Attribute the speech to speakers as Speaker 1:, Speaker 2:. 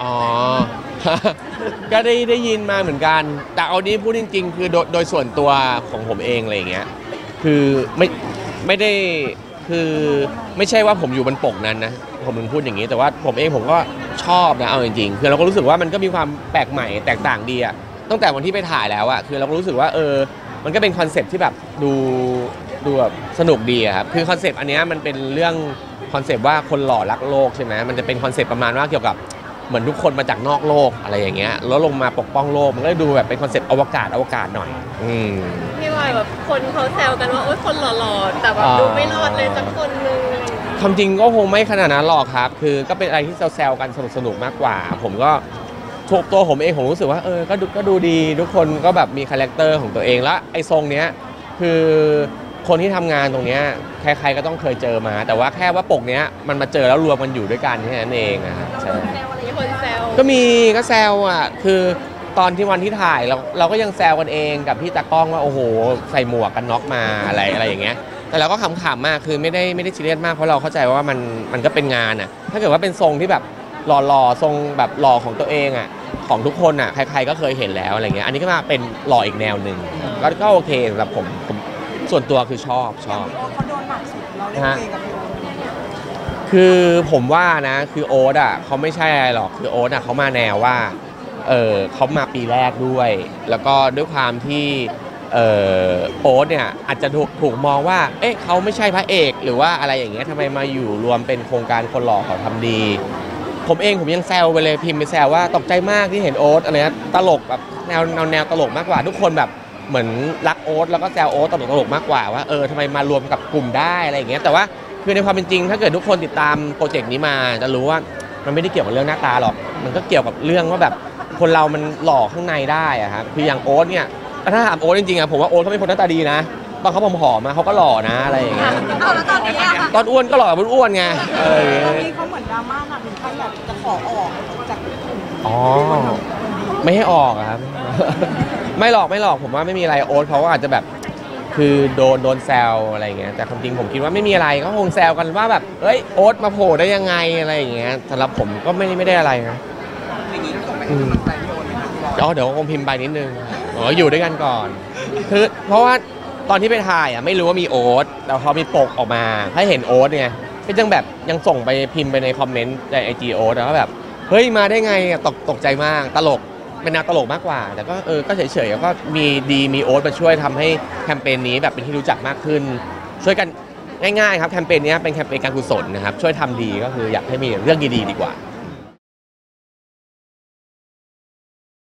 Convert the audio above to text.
Speaker 1: อ๋อ ก็ได้ได้ยินมาเหมือนกัน แต่เอานี้พูดจริง ๆ คือโดยโดยส่วนตัวของผมเองอะไรอย่างเงี้ย คือไม่ไม่ได้คือไม่ใช่ว่าผมอยู่บนปกนั้นนะ ผมถึงพูดอย่างนี้ แต่ว่าผมเองผมก็ชอบนะเอาจริงๆ คือเราก็รู้สึกว่ามันก็มีความแปลกใหม่แตกต่างดีอะตั้งแต่วันที่ไปถ่ายแล้วอะคือเราก็รู้สึกว่าเออ มันก็เป็นคอนเซ็ปที่แบบดูดูแบบสนุกดีอะครับคือคอนเซปต์อันเนี้ยมันเป็นเรื่องคอนเซปต์ว่าคนหล่อรักโลกใช่ไหมมันจะเป็นคอนเซปต์ประมาณว่าเกี่ยวกับ เหมือนทุกคนมาจากนอกโลกอะไรอย่างเงี้ยแล้วลงมาปกป้องโลกมันก็เลยดูแบบเป็นคอนเซปต์อวกาศอวกาศหน่อย อืม
Speaker 2: พี่บอยแบบคนเขาแซวกันว่าโอ๊ยคนหล่อๆแต่แบบ
Speaker 1: อ่า
Speaker 2: ดูไม่รอดเลยสักคนนึงอะไรอย่างเงี้ย
Speaker 1: ความจริงก็คงไม่ขนาดนั้นหรอกครับ คือก็เป็นอะไรที่แซวๆกันสนุกๆมากกว่า ผมก็ทุกตัวผมเองผมรู้สึกว่าเออก็ดูก็ดูดีทุกคนก็แบบมีคาแรคเตอร์ของตัวเองแล้วไอ้ทรงเนี้ยคือคนที่ทำงานตรงเนี้ยใครๆก็ต้องเคยเจอมา แต่ว่าแค่ว่าปกเนี้ยมันมาเจอแล้วรวมกันอยู่ด้วยกันแค่นั้นเองนะครับใช่
Speaker 2: มี คนแซว
Speaker 1: ก็มีก็แซวอะ คือตอนที่วันที่ถ่ายเราเราก็ยังแซวกันเองกับพี่ตากล้องว่าโอ้โห ใส่หมวกกันน็อกมาอะไรอะไรอย่างเงี้ย แต่เราก็ขำๆมากคือไม่ได้ไม่ได้ซีเรียสมากเพราะเราเข้าใจว่ามันมันก็เป็นงานอะ ถ้าเกิดว่าเป็นทรงที่แบบหล่อๆทรงแบบหล่อของตัวเองอะของทุกคนอะใครๆก็เคยเห็นแล้วอะไรเงี้ยอันนี้ก็มาเป็นหล่ออีกแนวหนึ่งก็ก็โอเคสำหรับผมผมส่วนตัวคือชอบชอบ
Speaker 3: เขาโดนหนักสุดเราเล่นเพลงกับพี่โอ๊ต
Speaker 1: คือผมว่านะคือโอ๊ตอะเขาไม่ใช่อะไรหรอกคือโอ๊ตอะเขามาแนวว่าเออเขามาปีแรกด้วย แล้วก็ด้วยความที่เออโอ๊ตเนี่ยอาจจะถูกถูกมองว่าเอ๊ะเขาไม่ใช่พระเอกหรือว่าอะไรอย่างเงี้ยทำไมมาอยู่รวมเป็นโครงการคนหล่อเขาทำดี ผมเองผมยังแซวไปเลยพิมพ์ไปแซวว่าตกใจมากที่เห็นโอ๊ตอะไรนะตลกแบบแนวแนวแนวตลกมากกว่า ทุกคนแบบเหมือนรักโอ๊ตแล้วก็แซวโอ๊ตตลกตลกมากกว่าว่าเออทำไมมารวมกับกลุ่มได้อะไรอย่างเงี้ยแต่ว่า คือในความเป็นจริง ถ้าเกิดทุกคนติดตามโปรเจกต์นี้มาจะรู้ว่ามันไม่ได้เกี่ยวกับเรื่องหน้าตาหรอก มันก็เกี่ยวกับเรื่องว่าแบบคนเรามันหล่อข้างในได้อะครับคืออย่างโอ๊ตเนี่ยถ้าถามโอ๊ตจริงๆอะผมว่าโอ๊ตเขาเป็นคนหน้าตาดีนะตอนเขาผอมๆมาเขาก็หล่อนะอะไรอย่างเงี้ย
Speaker 3: เอาแล้วตอนนี้อะค่ะ
Speaker 1: ตอนอ้วนก็หล่อเป็นอ้วนไงเออ
Speaker 3: ตอนนี้เขาเหมือนดราม่าหนักถึงขั้นแบบจะขอออกจากกลุ่ม
Speaker 1: อ๋อไม่ให้ออกอะครับ ไม่หลอกไม่หลอกผมว่าไม่มีอะไรโอ๊ตเขาก็อาจจะแบบ คือโดนโดนแซวอะไรอย่างเงี้ยแต่ความจริงผมคิดว่าไม่มีอะไรก็คงแซวกันว่าแบบเอ้ยโอ๊ตมาโผล่ได้ยังไงอะไรอย่างเงี้ยสำหรับผมก็ไม่ไม่ได้อะไรนะอืมเดี๋ยวเดี๋ยวคงพิมพ์ไปนิดนึงอ๋ออยู่ด้วยกันก่อน คือเพราะว่าตอนที่ไปถ่ายอะไม่รู้ว่ามีโอ๊ตแต่พอมีปกออกมาถ้เห็นโอ๊ตเนี่ยก็ยังแบบยังส่งไปพิมพ์ไปในคอมเมนต์ในไอจีโอ๊ตแล้วแบบเฮ้ยมาได้ไงอะตกตกใจมากตลก เป็นแนวตลกมากกว่า แต่ก็เออก็เฉยๆแล้วก็มีดีมีโอ๊ตมาช่วยทำให้แคมเปญนี้แบบเป็นที่รู้จักมากขึ้น ช่วยกันง่ายๆครับแคมเปญนี้เป็นแคมเปญการกุศลนะครับช่วยทำดีก็คืออยากให้มีเรื่องดีๆดีกว่า